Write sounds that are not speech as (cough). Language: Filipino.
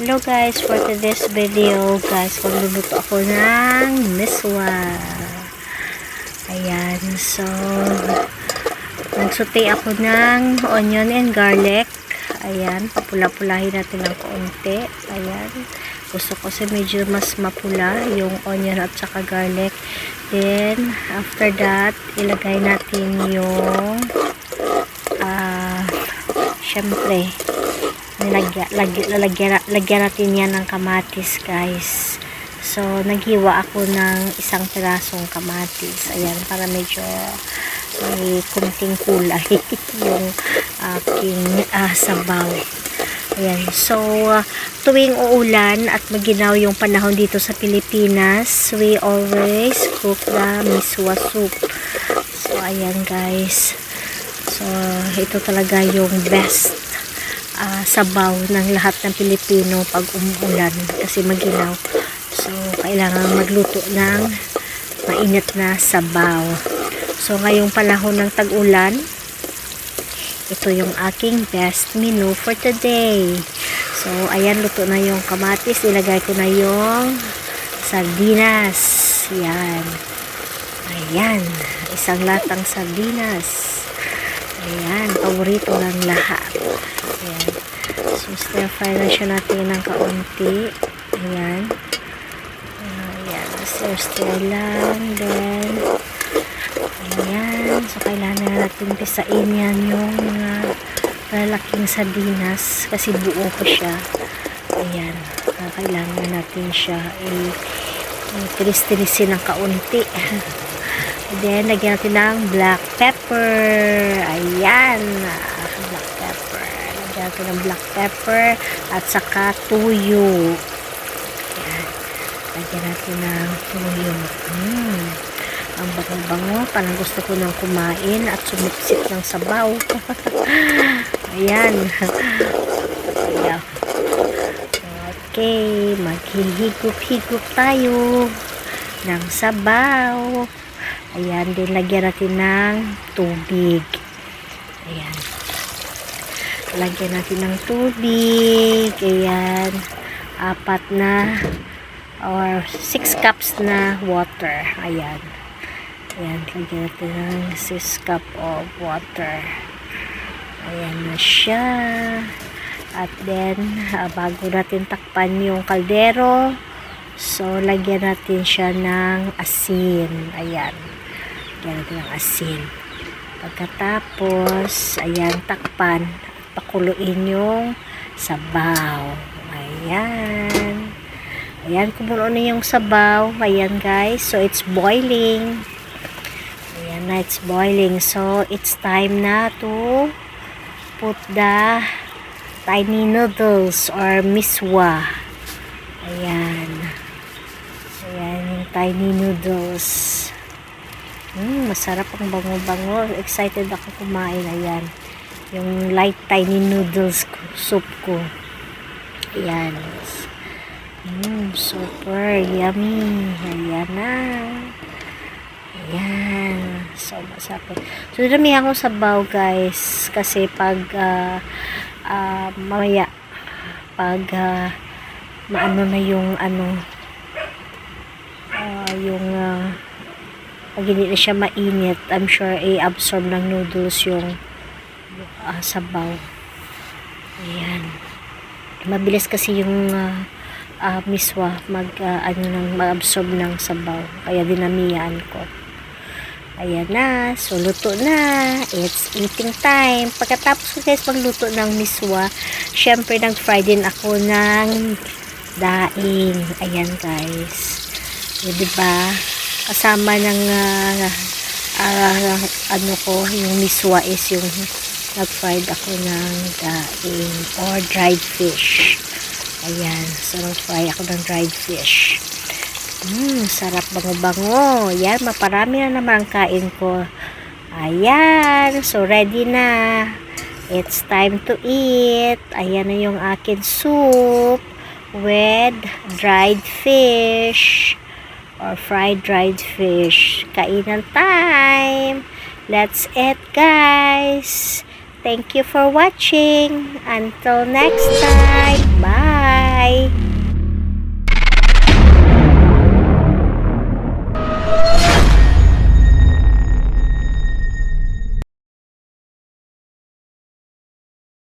Hello guys, for today's video guys, magluluto ako ng miswa. Ayan, so nagsute ako ng onion and garlic. Ayan, papula-pulahin natin ng konti. Ayan, gusto ko kasi medyo mas mapula yung onion at saka garlic. Then, after that, ilagay natin yung ah, syempre, nilagyan, lagyan, lagyan, natin yan ng kamatis guys. So naghiwa ako ng isang pirasong kamatis. Ayan para medyo may kunting kulay (laughs) yung aking ah, sabaw. Ayan so ah, tuwing uulan at maginaw yung panahon dito sa Pilipinas we always cook the miswa soup. So ayan guys. So ito talaga yung best ah, sabaw ng lahat ng Pilipino pag umuulan kasi maginaw. So, kailangan magluto ng mainit na sabaw. So, ngayong panahon ng tag-ulan, ito yung aking best menu for today. So, ayan, luto na yung kamatis. Ilagay ko na yung sardinas. Yan. Ayan. Isang latang sardinas. Ayan. Paborito ng lahat. Ayan. So, stir fry na siya natin ng kaunti. Ayan. Ayan. Stir stir lang. Then, ayan. So, kailangan na natin pisain yan yung mga lalaking sardinas kasi buo ko siya. Ayan. Ah, Kailangan natin siya i- i-tiris-tirisin ng kaunti. Then, lagyan natin ng black pepper. Ayan. Black pepper. Lagyan natin ng black pepper at saka tuyo. Ayan. Lagyan natin ng tuyo. Mm. Ang bango-bango. Parang gusto ko nang kumain at sumipsip ng sabaw. Ayan. (laughs) Ayan. Okay. Maghihigop-higop tayo ng sabaw. Ayan, din lagyan natin ng tubig. Ayan. Lagyan natin ng tubig. Ayan. Apat na or 6 cups na water. Ayan. Ayan, lagyan natin ng 6 cup of water. Ayan na siya. At then, ah, bago natin takpan yung kaldero, so, lagyan natin siya ng asin. Ayan. Lagyan natin ng asin. Pagkatapos, ayan, takpan. Pakuluin yung sabaw. Ayan. Ayan, kumulo na yung sabaw. Ayan, guys. So, it's boiling. Ayan na, it's boiling. So, it's time na to put the tiny noodles or miswa. Ayan. Tiny noodles. Hmm, masarap ang bango-bango. Excited ako kumain. Ayan. Yung light tiny noodles soup ko. Ayan. Hmm, super yummy. Ayan na. Ayan. So, masarap. So, damihan ko sabaw, guys. Kasi pag ah, ah, mamaya, pag ah, maano na yung ano, yung ah, pag hindi na siya mainit, I'm sure i-absorb ng noodles yung ah, sabaw. Ayan. Mabilis kasi yung ah, ah, miswa mag ah, ano nang mag-absorb ng sabaw. Kaya dinamihan ko. Ayan na. So, luto na. It's eating time. Pagkatapos ko guys magluto ng miswa, syempre nag-fry din ako ng daing. Ayan guys. O, diba? Kasama ng ah, ah, ano ko, yung miswa is yung nag-fried ako ng daing or dried fish. Ayan. So, nag-fry ako ng dried fish. Mmm, sarap bango-bango. Yan, maparami na naman ang kain ko. Ayan. So, ready na. It's time to eat. Ayan na yung akin soup with dried fish or fried dried fish. Kainan time. Let's eat, guys. Thank you for watching. Until next time. Bye.